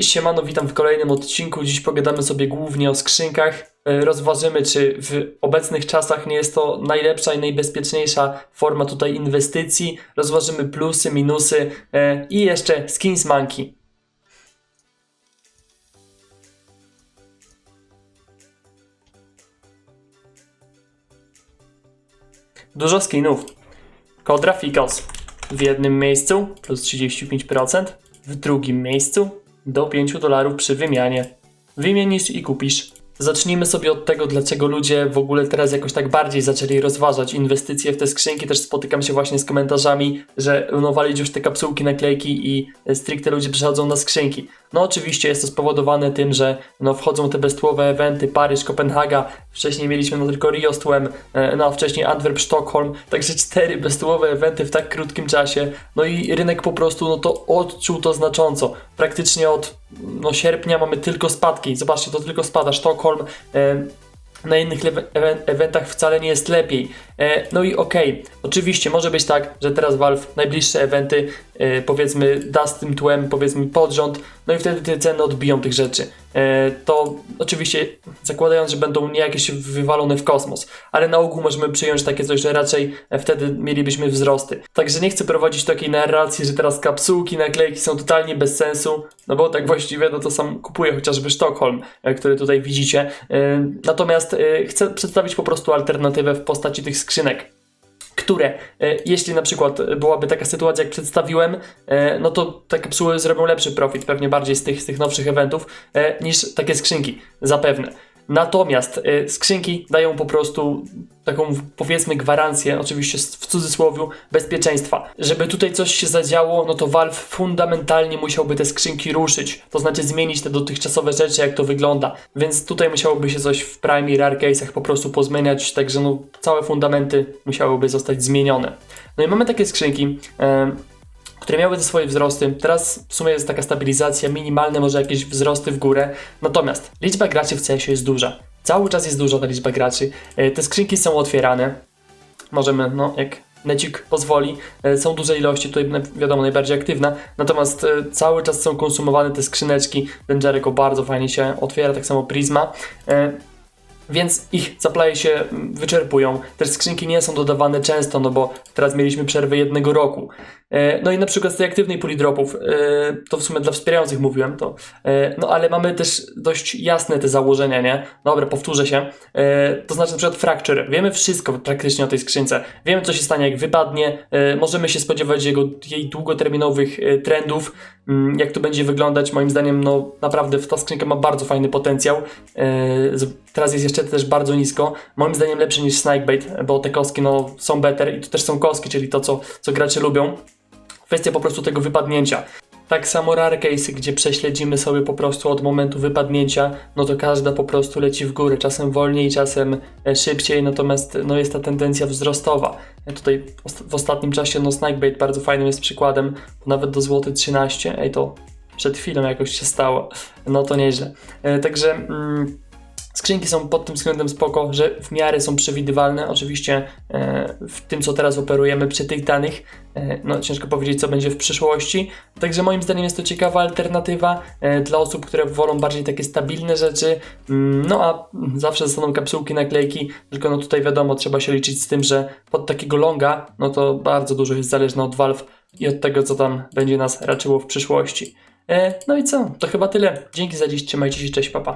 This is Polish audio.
Siemano, witam w kolejnym odcinku. Dziś pogadamy sobie głównie o skrzynkach. E, Rozważymy, czy w obecnych czasach nie jest to najlepsza i najbezpieczniejsza forma tutaj inwestycji. Rozważymy plusy, minusy e, i jeszcze skins monkey. Dużo skinów. Kod Rafikos w jednym miejscu plus 35%, w drugim miejscu do 5 dolarów przy wymianie. Wymienisz i kupisz. Zacznijmy sobie od tego, dlaczego ludzie w ogóle teraz jakoś tak bardziej zaczęli rozważać inwestycje w te skrzynki. Też spotykam się właśnie z komentarzami, że no walić już te kapsułki, naklejki i stricte ludzie przechodzą na skrzynki. No oczywiście jest to spowodowane tym, że no wchodzą te beztłowe eventy Paryż, Kopenhaga, wcześniej mieliśmy no tylko Rio z tłem, e, no a wcześniej Antwerp, Sztokholm, także cztery beztłowe eventy w tak krótkim czasie. No i rynek po prostu no to odczuł to znacząco. Praktycznie od no, sierpnia mamy tylko spadki. Zobaczcie, to tylko spada. Sztokholm e, na innych eventach wcale nie jest lepiej. E, no i okej, oczywiście może być tak, że teraz Valve najbliższe eventy e, powiedzmy da z tym tłem, powiedzmy pod rząd, no i wtedy te ceny odbiją tych rzeczy. E, to oczywiście zakładając, że będą nie jakieś wywalone w kosmos, ale na ogół możemy przyjąć takie coś, że raczej wtedy mielibyśmy wzrosty. Także nie chcę prowadzić takiej narracji, że teraz kapsułki, naklejki są totalnie bez sensu, no bo tak właściwie no to sam kupuję chociażby Sztokholm, e, który tutaj widzicie. E, Natomiast chcę przedstawić po prostu alternatywę w postaci tych skrzynek które, e, jeśli na przykład byłaby taka sytuacja, jak przedstawiłem, e, no to te kapsuły zrobią lepszy profit, pewnie bardziej z tych, z tych nowszych eventów, e, niż takie skrzynki, zapewne. Natomiast e, skrzynki dają po prostu taką powiedzmy gwarancję, oczywiście w cudzysłowie, bezpieczeństwa. Żeby tutaj coś się zadziało, no to Valve fundamentalnie musiałby te skrzynki ruszyć, to znaczy zmienić te dotychczasowe rzeczy, jak to wygląda. Więc tutaj musiałoby się coś w Prime i Rare Case'ach po prostu pozmieniać, także no całe fundamenty musiałyby zostać zmienione. No i mamy takie skrzynki, które miały te swoje wzrosty. Teraz w sumie jest taka stabilizacja, minimalne może jakieś wzrosty w górę. Natomiast liczba graczy w CS jest duża. Cały czas jest duża ta liczba graczy. E, Te skrzynki są otwierane. Możemy, no jak necik pozwoli, e, są duże ilości, tutaj wiadomo najbardziej aktywna, natomiast e, cały czas są konsumowane te skrzyneczki. Ten bardzo fajnie się otwiera, tak samo Prisma. Więc ich zaplaje się mm, wyczerpują. Też skrzynki nie są dodawane często, no bo teraz mieliśmy przerwę jednego roku. E, No i na przykład z tej aktywnej puli dropów, e, to w sumie dla wspierających mówiłem to, e, no ale mamy też dość jasne te założenia, nie? Dobra, powtórzę się. To znaczy na przykład Fracture. Wiemy wszystko praktycznie o tej skrzynce. Wiemy co się stanie jak wypadnie, możemy się spodziewać jego, jej długoterminowych trendów, jak to będzie wyglądać. Moim zdaniem no naprawdę ta skrzynka ma bardzo fajny potencjał. E, Teraz jest jeszcze też bardzo nisko. Moim zdaniem lepszy niż Snakebait, bo te kostki no, są better i to też są kostki, czyli to, co, co gracze lubią. Kwestia po prostu tego wypadnięcia. Tak samo rare case'y, gdzie prześledzimy sobie po prostu od momentu wypadnięcia, no to każda po prostu leci w górę, czasem wolniej, czasem e, szybciej, natomiast no jest ta tendencja wzrostowa. Ja tutaj w ostatnim czasie no Snakebait bardzo fajnym jest przykładem, nawet do złoty 13, ej to przed chwilą jakoś się stało, no to nieźle. E, Także mm, skrzynki są pod tym względem spoko, że w miarę są przewidywalne. Oczywiście e, w tym, co teraz operujemy przy tych danych, e, no ciężko powiedzieć, co będzie w przyszłości. Także moim zdaniem jest to ciekawa alternatywa e, dla osób, które wolą bardziej takie stabilne rzeczy. Mm, No a zawsze zostaną kapsułki, naklejki, tylko no tutaj wiadomo, trzeba się liczyć z tym, że pod takiego longa, no to bardzo dużo jest zależne od Valve i od tego, co tam będzie nas raczyło w przyszłości. No i co? To chyba tyle. Dzięki za dziś, trzymajcie się, cześć, papa.